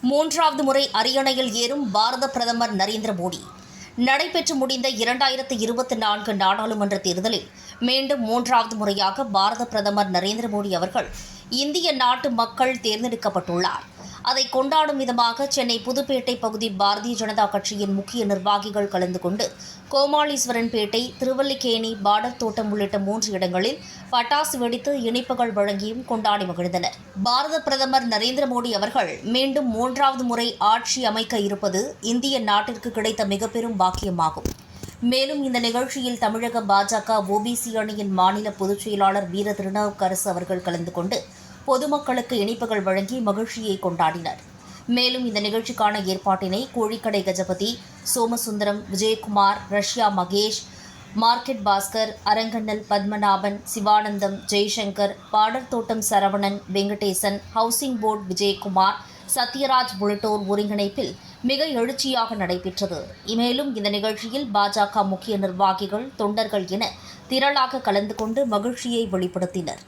மூன்றாவது முறை அரியணையில் ஏறும் பாரத பிரதமர் நரேந்திர மோடி. நடைபெற்று முடிந்த இரண்டாயிரத்து இருபத்தி நான்கு நாடாளுமன்ற தேர்தலில் மீண்டும் மூன்றாவது முறையாக பாரத பிரதமர் நரேந்திர மோடி அவர்கள் இந்திய நாட்டு மக்கள் தேர்ந்தெடுக்கப்பட்டுள்ளார். அதை கொண்டாடும் விதமாக சென்னை புதுப்பேட்டை பகுதி பாரதிய ஜனதா கட்சியின் முக்கிய நிர்வாகிகள் கலந்து கொண்டு கோமாளீஸ்வரன்பேட்டை திருவல்லிக்கேணி பார்டர் தோட்டம் உள்ளிட்ட மூன்று இடங்களில் பட்டாசு வெடித்து இனிப்புகள் வழங்கியும் கொண்டாடி மகிழ்ந்தனர். பாரத பிரதமர் நரேந்திர மோடி அவர்கள் மீண்டும் மூன்றாவது முறை ஆட்சி அமைக்க இருப்பது இந்திய நாட்டிற்கு கிடைத்த மிகப்பெரும் பாக்கியமாகும். மேலும் இந்த நிகழ்ச்சியில் தமிழக பாஜக ஓபிசி அணியின் மாநில பொதுச் செயலாளர் வீர திருநாவுக்கரசு அவர்கள் கலந்து கொண்டு பொதுமக்களுக்கு இனிப்புகள் வழங்கி மகிழ்ச்சியை கொண்டாடினர். மேலும் இந்த நிகழ்ச்சிக்கான ஏற்பாட்டினை கோழிக்கடை Gajapathi Somasundaram Vijayakumar Russia Mahesh market Bhaskar Arangannal Padmanabhan Sivanandam Jaishankar Padarthottam Saravanan Venkatesan housing board Vijayakumar Sathyaraj உள்ளிட்டோர் ஒருங்கிணைப்பில் மிக எழுச்சியாக நடைபெற்றது. மேலும் இந்த நிகழ்ச்சியில் பாஜக முக்கிய நிர்வாகிகள் தொண்டர்கள் என திரளாக கலந்து கொண்டு மகிழ்ச்சியை வெளிப்படுத்தினர்.